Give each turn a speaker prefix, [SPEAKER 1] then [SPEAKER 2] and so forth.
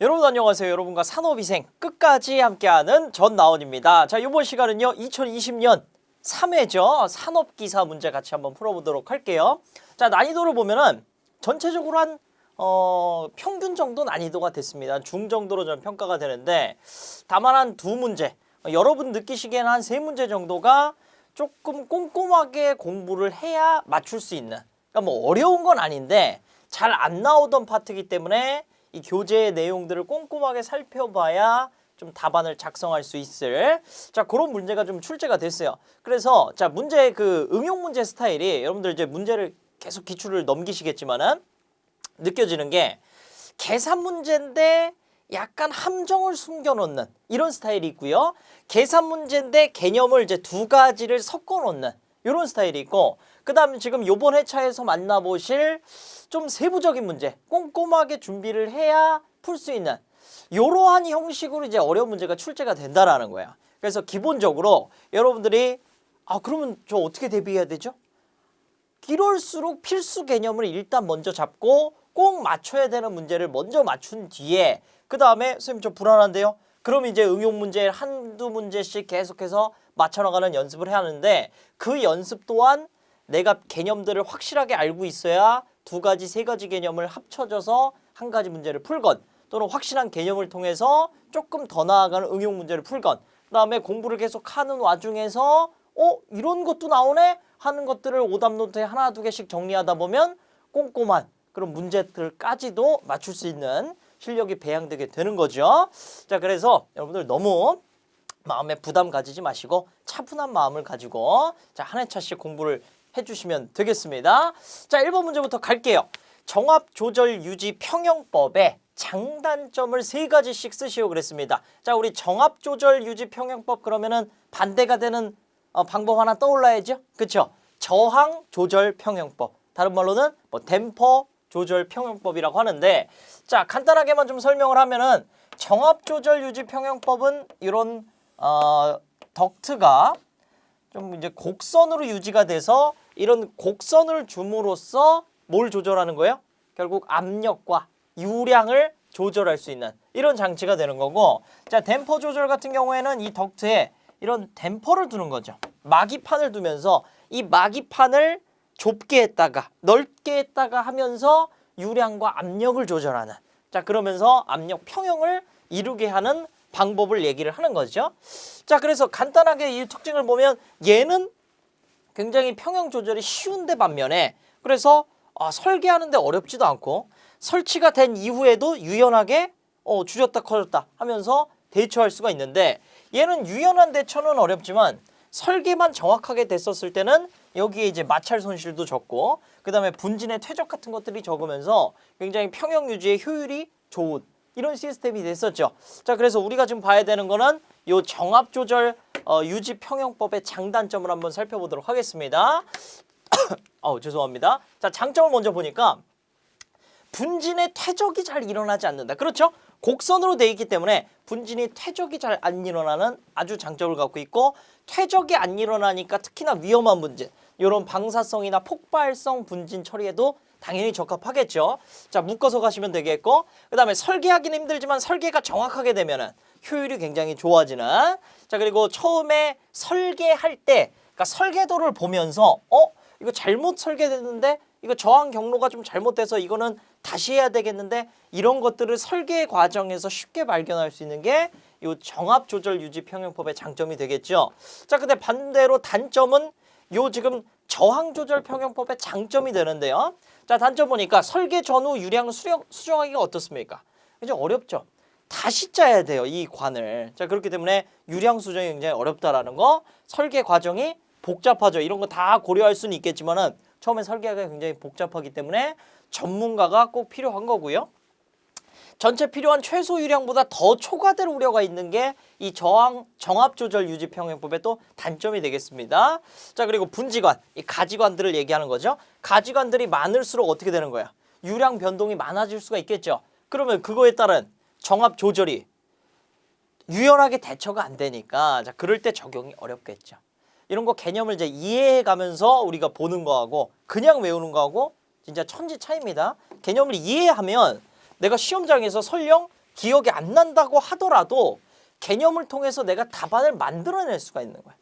[SPEAKER 1] 여러분 안녕하세요. 여러분과 산업위생 끝까지 함께하는 전나원입니다. 자, 이번 시간은요. 2020년 3회죠. 산업기사 문제 같이 한번 풀어보도록 할게요. 자, 난이도를 보면은 전체적으로 한 어, 평균 정도 난이도가 됐습니다. 중 정도로 좀 평가가 되는데 다만 한 두 문제, 어, 여러분 느끼시기에는 한 세 문제 정도가 조금 꼼꼼하게 공부를 해야 맞출 수 있는 그러니까 뭐 어려운 건 아닌데 잘 안 나오던 파트이기 때문에 이 교재의 내용들을 꼼꼼하게 살펴봐야 좀 답안을 작성할 수 있을 자 그런 문제가 좀 출제가 됐어요. 그래서 자 문제 그 응용 문제 스타일이 여러분들 이제 문제를 계속 기출을 넘기시겠지만은 느껴지는 게 계산 문제인데 약간 함정을 숨겨놓는 이런 스타일이 있고요. 계산 문제인데 개념을 이제 두 가지를 섞어놓는 이런 스타일이 있고 그 다음에 지금 요번 회차에서 만나보실 좀 세부적인 문제 꼼꼼하게 준비를 해야 풀 수 있는 이러한 형식으로 이제 어려운 문제가 출제가 된다라는 거야. 그래서 기본적으로 여러분들이 아 그러면 저 어떻게 대비해야 되죠? 이럴수록 필수 개념을 일단 먼저 잡고 꼭 맞춰야 되는 문제를 먼저 맞춘 뒤에 그 다음에 선생님 저 불안한데요. 그럼 이제 응용 문제 한두 문제씩 계속해서 맞춰나가는 연습을 해야 하는데 그 연습 또한 내가 개념들을 확실하게 알고 있어야 두 가지 세 가지 개념을 합쳐져서 한 가지 문제를 풀건 또는 확실한 개념을 통해서 조금 더 나아가는 응용 문제를 풀건 그다음에 공부를 계속 하는 와중에서 어 이런 것도 나오네 하는 것들을 오답 노트에 하나 두 개씩 정리하다 보면 꼼꼼한 그런 문제들까지도 맞출 수 있는 실력이 배양되게 되는 거죠. 자 그래서 여러분들 너무 마음에 부담 가지지 마시고 차분한 마음을 가지고 자 한 회차씩 공부를 해주시면 되겠습니다. 자 1번 문제부터 갈게요. 정합 조절 유지 평형법의 장단점을 세 가지씩 쓰시오 그랬습니다. 자 우리 정합 조절 유지 평형법 그러면은 반대가 되는 어, 방법 하나 떠올라야죠. 그렇죠? 저항 조절 평형법. 다른 말로는 뭐 댐퍼 조절 평형법이라고 하는데 자 간단하게만 좀 설명을 하면은 정합 조절 유지 평형법은 이런 어, 덕트가 좀 이제 곡선으로 유지가 돼서 이런 곡선을 줌으로써 뭘 조절하는 거예요? 결국 압력과 유량을 조절할 수 있는 이런 장치가 되는 거고 자 댐퍼 조절 같은 경우에는 이 덕트에 이런 댐퍼를 두는 거죠. 마기판을 두면서 이 마기판을 좁게 했다가 넓게 했다가 하면서 유량과 압력을 조절하는 자 그러면서 압력 평형을 이루게 하는 방법을 얘기를 하는 거죠. 자 그래서 간단하게 이 특징을 보면 얘는 굉장히 평형 조절이 쉬운데 반면에 그래서 아, 설계하는데 어렵지도 않고 설치가 된 이후에도 유연하게 어, 줄였다 커졌다 하면서 대처할 수가 있는데 얘는 유연한 대처는 어렵지만 설계만 정확하게 됐었을 때는 여기에 이제 마찰 손실도 적고 그 다음에 분진의 퇴적 같은 것들이 적으면서 굉장히 평형 유지의 효율이 좋은 이런 시스템이 됐었죠. 자, 그래서 우리가 지금 봐야 되는 거는 요 정합 조절 어, 유지 평형법의 장단점을 한번 살펴보도록 하겠습니다. 어, 죄송합니다. 자, 장점을 먼저 보니까 분진의 퇴적이 잘 일어나지 않는다. 그렇죠? 곡선으로 돼 있기 때문에 분진이 퇴적이 잘 안 일어나는 아주 장점을 갖고 있고 퇴적이 안 일어나니까 특히나 위험한 분진 이런 방사성이나 폭발성 분진 처리에도 당연히 적합하겠죠. 자 묶어서 가시면 되겠고 그 다음에 설계하기는 힘들지만 설계가 정확하게 되면은 효율이 굉장히 좋아지는 자 그리고 처음에 설계할 때 그러니까 설계도를 보면서 어 이거 잘못 설계됐는데 이거 저항 경로가 좀 잘못돼서 이거는 다시 해야 되겠는데 이런 것들을 설계 과정에서 쉽게 발견할 수 있는 게 이 정합 조절 유지 평형법의 장점이 되겠죠. 자, 근데 반대로 단점은 요 지금 저항 조절 평형법의 장점이 되는데요. 자, 단점 보니까 설계 전후 유량을 수령, 수정하기가 어떻습니까? 굉장히 어렵죠. 다시 짜야 돼요, 이 관을. 자, 그렇기 때문에 유량 수정이 굉장히 어렵다라는 거. 설계 과정이 복잡하죠. 이런 거 다 고려할 수는 있겠지만은 처음에 설계가 굉장히 복잡하기 때문에 전문가가 꼭 필요한 거고요. 전체 필요한 최소 유량보다 더 초과될 우려가 있는 게 이 저항 정합 조절 유지 평형법의 또 단점이 되겠습니다. 자 그리고 분지관 이 가지관들을 얘기하는 거죠. 가지관들이 많을수록 어떻게 되는 거야? 유량 변동이 많아질 수가 있겠죠. 그러면 그거에 따른 정합 조절이 유연하게 대처가 안 되니까 자 그럴 때 적용이 어렵겠죠. 이런 거 개념을 이제 이해해 가면서 우리가 보는 거하고 그냥 외우는 거하고 진짜 천지 차이입니다. 개념을 이해하면 내가 시험장에서 설령 기억이 안 난다고 하더라도 개념을 통해서 내가 답안을 만들어낼 수가 있는 거야.